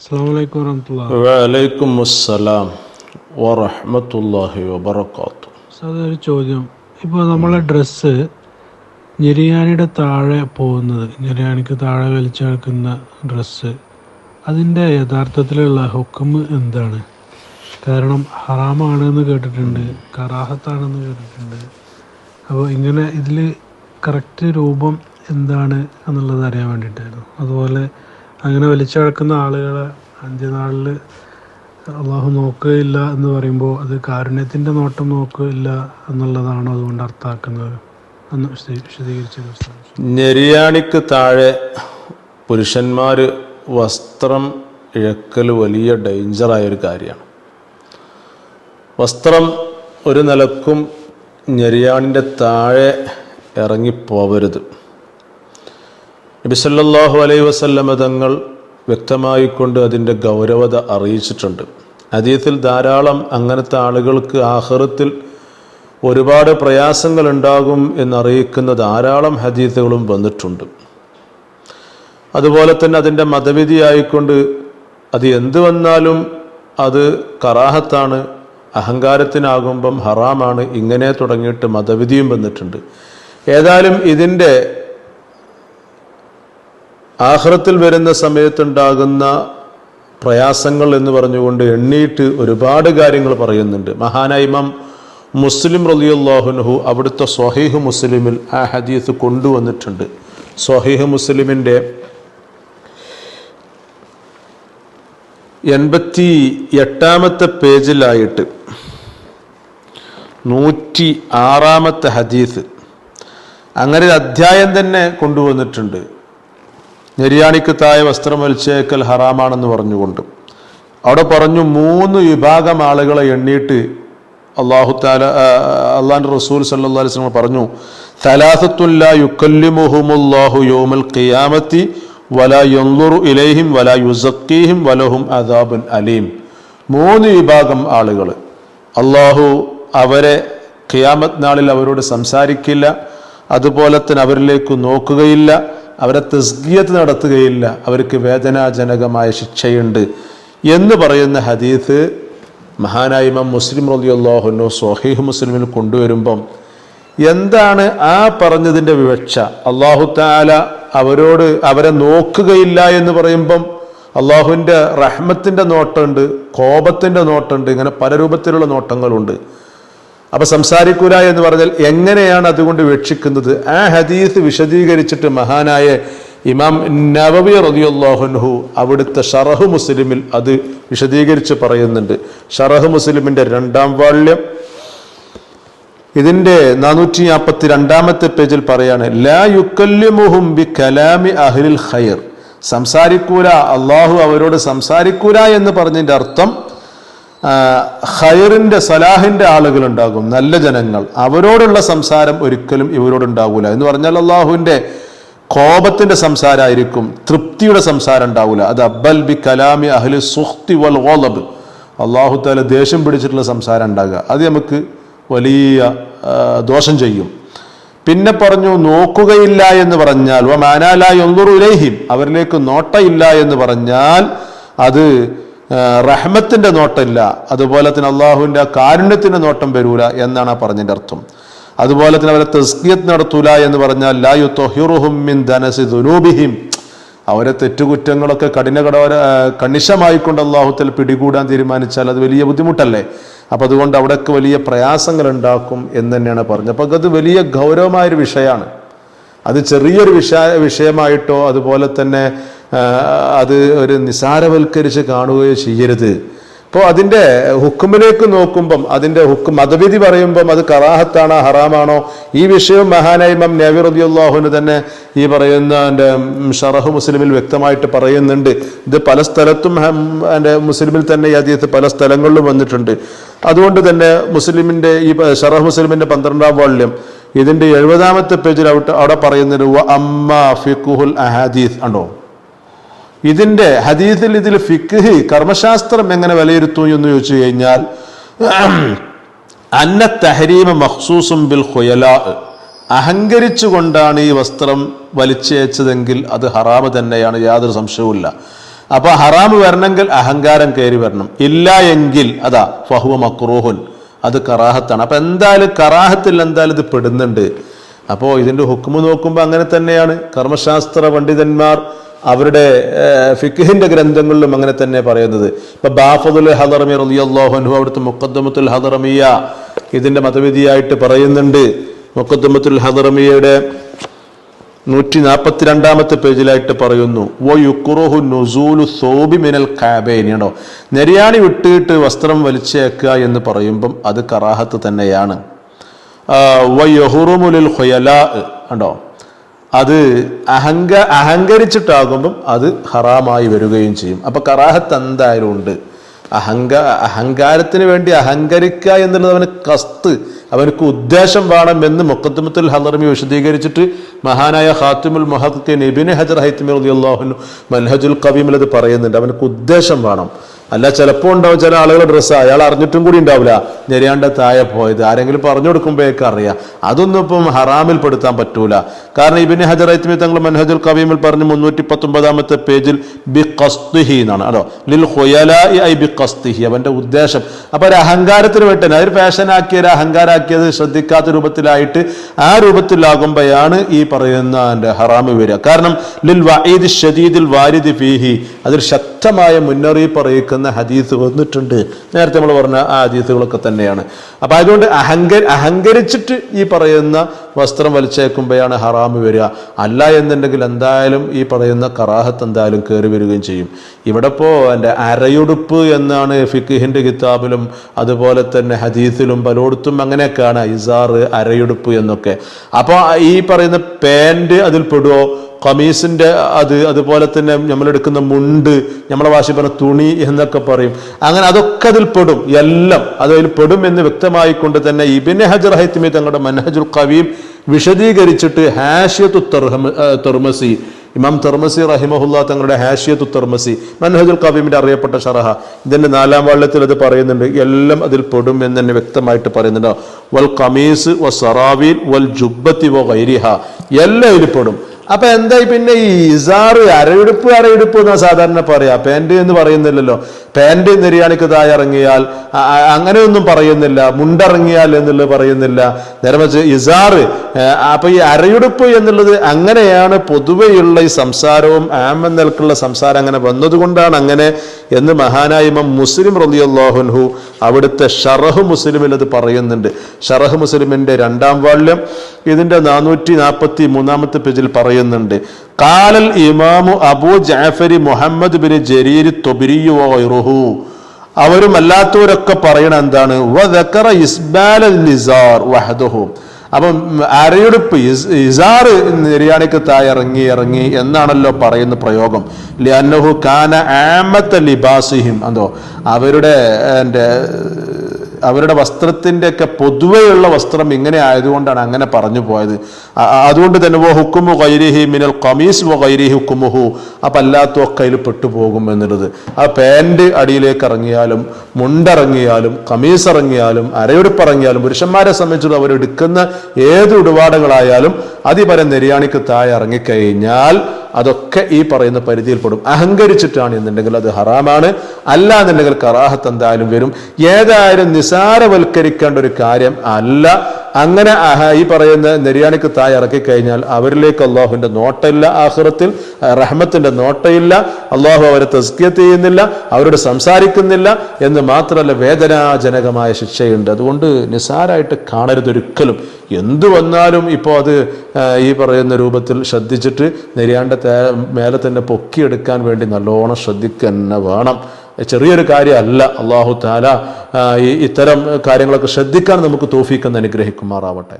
അസ്സാം വലൈക്കും വറഹമത്തുള്ള വലൈക്കും അസ്സലാം വറഹ്മത്തുള്ളാഹി വബറകാത്തു സാർ ചോദ്യം. ഇപ്പോൾ നമ്മളെ ഡ്രസ്സ് ഞെരിയാണിയുടെ താഴെ പോകുന്നത് ഞെരിയാണിക്ക് താഴെ വലിച്ചെടുക്കുന്ന ഡ്രസ്സ് അതിന്റെ യഥാർത്ഥത്തിലുള്ള ഹുക്കം എന്താണ്? കാരണം ഹറാമാണ് എന്ന് കേട്ടിട്ടുണ്ട് കറാഹത്താണെന്ന് കേട്ടിട്ടുണ്ട്. അപ്പോൾ ഇങ്ങനെ ഇതിൽ കറക്റ്റ് രൂപം എന്താണ് എന്നുള്ളത് അറിയാൻ വേണ്ടിയിട്ടായിരുന്നു. അതുപോലെ അങ്ങനെ വലിച്ചഴക്കുന്ന ആളുകളെ അന്ത്യനാളിൽ അള്ളാഹു നോക്കുകയില്ല എന്ന് പറയുമ്പോൾ അത് കാരുണ്യത്തിന്റെ നോട്ടം നോക്കുകയില്ല എന്നുള്ളതാണോ അതുകൊണ്ട് അർത്ഥാക്കുന്നത് എന്ന് വിശദീ- വിശദീകരിച്ചത് ഞെരിയാണിക്ക് താഴെ പുരുഷന്മാർ വസ്ത്രം ഇഴക്കൽ വലിയ ഡേഞ്ചറായ ഒരു കാര്യമാണ്. വസ്ത്രം ഒരു നിലക്കും ഞെരിയാണിന്റെ താഴെ ഇറങ്ങിപ്പോവരുത്. നബിസല്ലാഹു അലൈ വസല്ലമ തങ്ങൾ വ്യക്തമായിക്കൊണ്ട് അതിന്റെ ഗൗരവത അറിയിച്ചിട്ടുണ്ട്. അതീത്തിൽ ധാരാളം അങ്ങനത്തെ ആളുകൾക്ക് ആഹൃത്തിൽ ഒരുപാട് പ്രയാസങ്ങൾ ഉണ്ടാകും എന്നറിയിക്കുന്ന ധാരാളം ഹദീസുകളും വന്നിട്ടുണ്ട്. അതുപോലെ തന്നെ അതിന്റെ മതവിധിയായിക്കൊണ്ട് അത് എന്ത് വന്നാലും അത് കറാഹത്താണ് അഹങ്കാരത്തിനാകുമ്പം ഹറാമാണ് ഇങ്ങനെ തുടങ്ങിയിട്ട് മതവിധിയും വന്നിട്ടുണ്ട്. ഏതായാലും ഇതിന്റെ ആഹ്റത്തിൽ വരുന്ന സമയത്തുണ്ടാകുന്ന പ്രയാസങ്ങൾ എന്ന് പറഞ്ഞുകൊണ്ട് എണ്ണീട്ട് ഒരുപാട് കാര്യങ്ങൾ പറയുന്നുണ്ട്. മഹാനായ ഇമാം മുസ്ലിം റലിയുല്ലാഹുനഹു അവിടുത്തെ സ്വഹീഹ് മുസ്ലിമിൽ ആ ഹദീസ് കൊണ്ടുവന്നിട്ടുണ്ട്. സ്വഹീഹ് മുസ്ലിമിന്റെ എൺപത്തി എട്ടാമത്തെ പേജിലായിട്ട് നൂറ്റി ആറാമത്തെ ഹദീസ് അങ്ങനെ ഒരു അധ്യായം തന്നെ കൊണ്ടുവന്നിട്ടുണ്ട്. നെരിയാണിക്ക് താഴെ വസ്ത്രം വലിച്ചേക്കൽ ഹറാമാണെന്ന് പറഞ്ഞുകൊണ്ട്. അവിടെ പറഞ്ഞു മൂന്ന് വിഭാഗം ആളുകളെ എണ്ണിയിട്ട് അള്ളാഹു താല അള്ളാഹിന്റെ റസൂൽ സല്ലാ സ്വലം പറഞ്ഞു തലാസത്തുല്ല യുക്കല്ലിമുഹുമുല്ലാഹു യോമൽ ഖിയാമത്തി ഇലൈഹിം വല യുസക്കീഹിം വലഹും അദാബുൻ അലീം. മൂന്ന് വിഭാഗം ആളുകൾ അള്ളാഹു അവരെ ഖിയാമത് നാളിൽ അവരോട് സംസാരിക്കില്ല അതുപോലെ തന്നെ അവരിലേക്ക് നോക്കുകയില്ല അവരെ തസ്ഗിയത്ത് നടത്തുകയില്ല. അവർക്ക് വേദനാജനകമായ ശിക്ഷയുണ്ട്. എന്ന് പറയുന്ന ഹദീസ് മഹാനായ ഇമാം മുസ്ലിം റലിയുള്ളാഹുനു സ്വഹീഹ് മുസ്ലിമിൽ കൊണ്ടുവരുമ്പം എന്താണ് ആ പറഞ്ഞതിന്റെ വിവക്ഷ? അള്ളാഹു താല അവരോട് അവരെ നോക്കുകയില്ല എന്ന് പറയുമ്പം അള്ളാഹുവിന്റെ റഹ്മത്തിന്റെ നോട്ടമുണ്ട് കോപത്തിന്റെ നോട്ടമുണ്ട് ഇങ്ങനെ പല രൂപത്തിലുള്ള നോട്ടങ്ങളുണ്ട്. അപ്പൊ സംസാരിക്കൂല എന്ന് പറഞ്ഞാൽ എങ്ങനെയാണ് അതുകൊണ്ട് വീക്ഷിക്കുന്നത്? ആ ഹദീസ് വിശദീകരിച്ചിട്ട് മഹാനായ ഇമാം നവവി റതിയുള്ളാഹുൻഹു അവിടുത്തെ ഷറഹു മുസ്ലിമിൽ അത് വിശദീകരിച്ച് പറയുന്നുണ്ട്. ഷറഹു മുസ്ലിമിന്റെ രണ്ടാം വാള്യം. ഇതിന്റെ നാനൂറ്റി നാൽപ്പത്തി രണ്ടാമത്തെ പേജിൽ പറയാണ് ലാ യുക്കല്യമുഹും ബി കലാമി അഹ്ലിൽ ഖൈർ. സംസാരിക്കൂല അള്ളാഹു അവരോട് സംസാരിക്കൂല എന്ന് പറഞ്ഞതിന്റെ അർത്ഥം ആ, സലാഹിന്റെ ആളുകളുണ്ടാകും നല്ല ജനങ്ങൾ. അവരോടുള്ള സംസാരം ഒരിക്കലും ഇവരോടുണ്ടാകൂല എന്ന് പറഞ്ഞാൽ അള്ളാഹുവിന്റെ കോപത്തിന്റെ സംസാരമായിരിക്കും തൃപ്തിയുടെ സംസാരം ഉണ്ടാവില്ല അത് അബ്ബൽ ബി കലാമി അഹ്ലി സുഹ്തി വൽ ഓലബ് അള്ളാഹു താല ദേഷ്യം പിടിച്ചിട്ടുള്ള സംസാരം ഉണ്ടാകുക. അത് നമുക്ക് വലിയ ദോഷം ചെയ്യും. പിന്നെ പറഞ്ഞു നോക്കുകയില്ല എന്ന് പറഞ്ഞാൽ വ മാനാലായി ഒന്നുറുലേഹിം അവരിലേക്ക് നോട്ടയില്ല എന്ന് പറഞ്ഞാൽ അത് ആ, റഹ്മത്തിന്റെ നോട്ടമില്ല അതുപോലെ തന്നെ അള്ളാഹുവിന്റെ കാരുണ്യത്തിന്റെ നോട്ടം വരൂല എന്നാണ് ആ പറഞ്ഞതിന്റെ അർത്ഥം. അതുപോലെ തന്നെ അവരെ തസ്കിയത്ത് നടത്തൂല എന്ന് പറഞ്ഞാൽ ലായു തൊഹിറുഹും മിൻ ധനസി ദുനൂബിഹിം. അവരെ തെറ്റുകുറ്റങ്ങളൊക്കെ കഠിന കടവര കണിശമായിക്കൊണ്ട് അള്ളാഹുത്തിൽ പിടികൂടാൻ തീരുമാനിച്ചാൽ അത് വലിയ ബുദ്ധിമുട്ടല്ലേ? അപ്പം അതുകൊണ്ട് അവിടെയൊക്കെ വലിയ പ്രയാസങ്ങൾ ഉണ്ടാക്കും എന്ന് തന്നെയാണ് പറഞ്ഞത്. അപ്പം അത് വലിയ ഗൗരവമായൊരു വിഷയമാണ്. അത് ചെറിയൊരു വിഷയ വിഷയമായിട്ടോ അതുപോലെ തന്നെ അത് ഒരു നിസാരവൽക്കരിച്ച് കാണുകയോ ചെയ്യരുത്. ഇപ്പോൾ അതിന്റെ ഹുക്കുമിലേക്ക് നോക്കുമ്പം അതിന്റെ ഹുക്കും മതവിധി പറയുമ്പം അത് കറാഹത്താണോ ഹറാമാണോ? ഈ വിഷയം മഹാനൈമം നബി റബിയുല്ലാഹുവിന് തന്നെ ഈ പറയുന്ന എന്റെ ഷറഹ് മുസ്ലിമിൽ വ്യക്തമായിട്ട് പറയുന്നുണ്ട്. ഇത് പല സ്ഥലത്തും എന്റെ മുസ്ലിമിൽ തന്നെ ഈ അതീത്ത് പല സ്ഥലങ്ങളിലും വന്നിട്ടുണ്ട്. അതുകൊണ്ട് തന്നെ മുസ്ലിമിന്റെ ഈ ഷറഹ് മുസ്ലിമിന്റെ പന്ത്രണ്ടാം വാള്യം ഇതിന്റെ എഴുപതാമത്തെ പേജിൽ അവിടെ പറയുന്നത് അമ്മ ഫിഖുഹുൽ അഹാദീസ് ആണോ? ഇതിന്റെ ഹദീസിൽ ഇതിൽ ഫിഖ് കർമ്മശാസ്ത്രം എങ്ങനെ വിലയിരുത്തും എന്ന് ചോദിച്ചു കഴിഞ്ഞാൽ അന്ന തഹരീമ മഹ്സൂസും ബിൽ ഖുയലാ അഹങ്കരിച്ചുകൊണ്ടാണ് ഈ വസ്ത്രം വലിച്ചയച്ചതെങ്കിൽ അത് ഹറാമ് തന്നെയാണ് യാതൊരു സംശയവുമില്ല. അപ്പൊ ഹറാമ് വരണമെങ്കിൽ അഹങ്കാരം കയറി വരണം. ഇല്ല എങ്കിൽ അതാ ഫഹുവ മക്രൂഹുൻ അത് കറാഹത്താണ്. അപ്പൊ എന്തായാലും കറാഹത്തിൽ എന്തായാലും ഇത് പെടുന്നുണ്ട്. അപ്പോൾ ഇതിന്റെ ഹുക്കുമ് നോക്കുമ്പോൾ അങ്ങനെ തന്നെയാണ്. കർമ്മശാസ്ത്ര പണ്ഡിതന്മാർ അവരുടെ ഫിഖിന്റെ ഗ്രന്ഥങ്ങളിലും അങ്ങനെ തന്നെ പറയുന്നത്. ഇപ്പൊ ബാഫദുൽ ഹദറമി റളിയല്ലാഹു അവിടുത്തെ മുഖദ്ദമത്തുൽ ഹദറമിയ ഇതിന്റെ മതവിധിയായിട്ട് പറയുന്നുണ്ട്. മുഖദ്ദമത്തുൽ ഹദറമിയയുടെ നൂറ്റി നാൽപ്പത്തി രണ്ടാമത്തെ പേജിലായിട്ട് പറയുന്നു ഓ യുക്കുറുഹു നുസൂലു സോബി മിനൽ കാബേനിയാണോ നെരിയാണി വിട്ടിട്ട് വസ്ത്രം വലിച്ചേക്കുക എന്ന് പറയുമ്പം അത് കറാഹത്ത് തന്നെയാണ്. വയഹുറുമുലിൽ ഹൊയലാ ഉണ്ടോ അത് അഹങ്ക അഹങ്കരിച്ചിട്ടാകുമ്പം അത് ഹറാമായി വരികയും ചെയ്യും. അപ്പൊ കറാഹത്ത് എന്തായാലും ഉണ്ട്. അഹങ്ക അഹങ്കാരത്തിന് വേണ്ടി അഹങ്കരിക്കുക എന്നുള്ളത് അവന് കസ്ത് അവനക്ക് ഉദ്ദേശം വേണം എന്ന് മുക്കത്തുമത്തുൽ ഹലർമി വിശദീകരിച്ചിട്ട് മഹാനായ ഹാത്തിമുൽ മൊഹക്കിൻ ഇബിൻ ഹജർ ഹൈത്തമി റളിയല്ലാഹു മൻഹജുൽ കവീമിൽ അത് പറയുന്നുണ്ട്. അവനക്ക് ഉദ്ദേശം വേണം. അല്ല ചിലപ്പോൾ ഉണ്ടാവും ചില ആളുകൾ ഡ്രസ്സ് അയാൾ അറിഞ്ഞിട്ടും കൂടി ഉണ്ടാവില്ല. ഞെരിയാണ്ട താഴെ പോയത് ആരെങ്കിലും പറഞ്ഞു കൊടുക്കുമ്പോഴേക്ക് അറിയാം. അതൊന്നും ഇപ്പം ഹറാമിൽ പെടുത്താൻ പറ്റൂല. കാരണം ഇബിന് ഹജർ ഐത്മി തങ്ങൾ മൻഹജുൽ കവീമിൽ പറഞ്ഞ് മുന്നൂറ്റി പത്തൊമ്പതാമത്തെ പേജിൽ ബി കസ്തുഹി എന്നാണ്. അതോ ലിൽ ഐ ബി കസ്തുഹി അവന്റെ ഉദ്ദേശം. അപ്പൊ ഒരു അഹങ്കാരത്തിന് വേണ്ടി അതൊരു ഫാഷനാക്കിയ ഒരു അഹങ്കാരാക്കിയത് ശ്രദ്ധിക്കാത്ത രൂപത്തിലായിട്ട് ആ രൂപത്തിലാകുമ്പോഴാണ് ഈ പറയുന്ന ഹറാമ് വരിക. കാരണം ലിൽ വൈദ് ഷദീദിൽ വാരിദ് ഫീഹി അതിൽ ശക്തമായ മുന്നറിയിപ്പ് അറിയിക്കുന്ന ഹദീസ് വന്നിട്ടുണ്ട്. നേരത്തെ നമ്മൾ പറഞ്ഞ ആ ഹദീസുകളൊക്കെ തന്നെയാണ്. അപ്പൊ അതുകൊണ്ട് അഹങ്ക അഹങ്കരിച്ചിട്ട് ഈ പറയുന്ന വസ്ത്രം വലിച്ചേക്കുമ്പോഴാണ് ഹറാമ് വരിക. അല്ല എന്നുണ്ടെങ്കിൽ എന്തായാലും ഈ പറയുന്ന കറാഹത്ത് എന്തായാലും കയറി വരികയും ചെയ്യും. ഇവിടെ ഇപ്പോൾ എന്റെ അരയുടുപ്പ് എന്നാണ് ഫിഖിഹിന്റെ കിതാബിലും അതുപോലെ തന്നെ ഹദീസിലും പലയിടത്തും അങ്ങനെയൊക്കെയാണ് ഇസാറ് അരയുടുപ്പ് എന്നൊക്കെ. അപ്പോൾ ഈ പറയുന്ന പാന്റ് അതിൽ പെടുമോ കമീസിന്റെ അത് അതുപോലെ തന്നെ നമ്മളെടുക്കുന്ന മുണ്ട് നമ്മളെ ഭാഷ പറഞ്ഞ തുണി എന്നൊക്കെ പറയും. അങ്ങനെ അതൊക്കെ അതിൽ പെടും എല്ലാം. അതിൽ പെടും എന്ന് വ്യക്തമായിക്കൊണ്ട് തന്നെ ഇബിൻ ഹജർ ഹൈത്തിമി തങ്ങളുടെ മൻഹജുൽ കവീം വിശദീകരിച്ചിട്ട് ഹാഷ്യത്തു തെർമസി. ഇമാം തെർമസി റഹിമഹുല്ല തങ്ങളുടെ ഹാഷ്യത്തു തെർമസി മൻഹജുൽ കവീമിന്റെ അറിയപ്പെട്ട ഷറഹ. ഇതിന്റെ നാലാം വള്ളത്തിൽ അത് പറയുന്നുണ്ട്. എല്ലാം അതിൽ പെടും എന്ന് തന്നെ വ്യക്തമായിട്ട് പറയുന്നുണ്ട്. വൽ കമീസ് വ സറാവീൽ വൽ ജുബത്തി വ ഗൈരിഹ. എല്ലാം ഇതിൽ പെടും. അപ്പൊ എന്തായി പിന്നെ ഈ ഇസാറ് അരയെടുപ്പ് അരയെടുപ്പ് എന്നാ സാധാരണ പറയാ. പാന്റ് എന്ന് പറയുന്നില്ലല്ലോ. പാന്റ് നിര്യാണിക്ക് താഴെ ഇറങ്ങിയാൽ അങ്ങനെയൊന്നും പറയുന്നില്ല. മുണ്ടിറങ്ങിയാൽ എന്നുള്ളത് പറയുന്നില്ല. നേരെ വെച്ച് ഇസാറ് അപ്പൊ ഈ അരയെടുപ്പ് എന്നുള്ളത് അങ്ങനെയാണ് പൊതുവെയുള്ള ഈ സംസാരവും ആമൻ നിലക്കുള്ള സംസാരം അങ്ങനെ വന്നതുകൊണ്ടാണ് അങ്ങനെ എന്ന് മഹാനായ ഇമാം മുസ്ലിം റലിയല്ലാഹുൻഹു അവിടുത്തെ ഷറഹ് മുസ്ലിമിൽ അത് പറയുന്നുണ്ട്. ഷറഹ് മുസ്ലിമിന്റെ രണ്ടാം വാള്യം ഇതിന്റെ നാനൂറ്റി നാൽപ്പത്തി മൂന്നാമത്തെ പേജിൽ പറയുന്നുണ്ട്. കാലൽ ഇമാമു Abu Jafari Muhammad bin Jarir തൊബിരിയുറുഹു അവരും അല്ലാത്തവരൊക്കെ പറയണ എന്താണ്? ഇസ്ബാൽ നിസാർ വഹദഹു. അപ്പം അരയുടുപ്പ് ഇസ്- ഇസാറ് നിര്യാണിക്ക് താഴെ ഇറങ്ങി ഇറങ്ങി എന്നാണല്ലോ പറയുന്ന പ്രയോഗം. ലിയന്നഹു കാന ആമത്ത ലിബാസിഹിം. എന്തോ? അവരുടെ എന്റെ അവരുടെ വസ്ത്രത്തിന്റെ ഒക്കെ പൊതുവെയുള്ള വസ്ത്രം ഇങ്ങനെ ആയതുകൊണ്ടാണ് അങ്ങനെ പറഞ്ഞു പോയത്. അതുകൊണ്ട് തന്നെ വോ ഹുക്കുമു കൈരിഹി മിനൽ കമീസ് വോ കൈരിഹി ഹുക്കുമുഹു. അപ്പം അല്ലാത്തൊക്കെ അതിൽ പെട്ടുപോകും എന്നുള്ളത്. ആ പാന്റ് അടിയിലേക്ക് ഇറങ്ങിയാലും മുണ്ടിറങ്ങിയാലും കമീസ് ഇറങ്ങിയാലും അരയുടുപ്പ് ഇറങ്ങിയാലും പുരുഷന്മാരെ സംബന്ധിച്ചിടത്തോളം അവരെടുക്കുന്ന ഏത് ഇടപാടുകളായാലും അതിപരം നിര്യാണിക്ക് താഴെ ഇറങ്ങിക്കഴിഞ്ഞാൽ അതൊക്കെ ഈ പറയുന്ന പരിധിയിൽപ്പെടും. അഹങ്കരിച്ചിട്ടാണ് എന്നുണ്ടെങ്കിൽ അത് ഹറാമാണ്. അല്ല എന്നുണ്ടെങ്കിൽ കറാഹത്ത് എന്തായാലും വരും. ഏതായാലും നിസാരവൽക്കരിക്കേണ്ട ഒരു കാര്യം അല്ല. അങ്ങനെ ഈ പറയുന്ന നെരിയാണിക്ക് താഴെ ഇറക്കിക്കഴിഞ്ഞാൽ അവരിലേക്ക് അള്ളാഹുവിന്റെ നോട്ടയില്ല ആഹ്റത്തിൽ റഹ്മത്തിന്റെ നോട്ടയില്ല. അള്ളാഹു അവരെ തസ്കിയത്ത് ചെയ്യുന്നില്ല അവരോട് സംസാരിക്കുന്നില്ല എന്ന് മാത്രമല്ല വേദനാജനകമായ ശിക്ഷയുണ്ട്. അതുകൊണ്ട് നിസാരായിട്ട് കാണരുത് ഒരിക്കലും. എന്തു വന്നാലും ഇപ്പോൾ അത് ഈ പറയുന്ന രൂപത്തിൽ ശ്രദ്ധിച്ചിട്ട് നെരിയാണ്ട മേലെ തന്നെ പൊക്കിയെടുക്കാൻ വേണ്ടി നല്ലോണം ശ്രദ്ധിക്കുക തന്നെ വേണം. ചെറിയൊരു കാര്യമല്ല. അള്ളാഹു താല ഈ ഇത്തരം കാര്യങ്ങളൊക്കെ ശ്രദ്ധിക്കാൻ നമുക്ക് തോഫിക്കെന്ന് അനുഗ്രഹിക്കുമാറാവട്ടെ.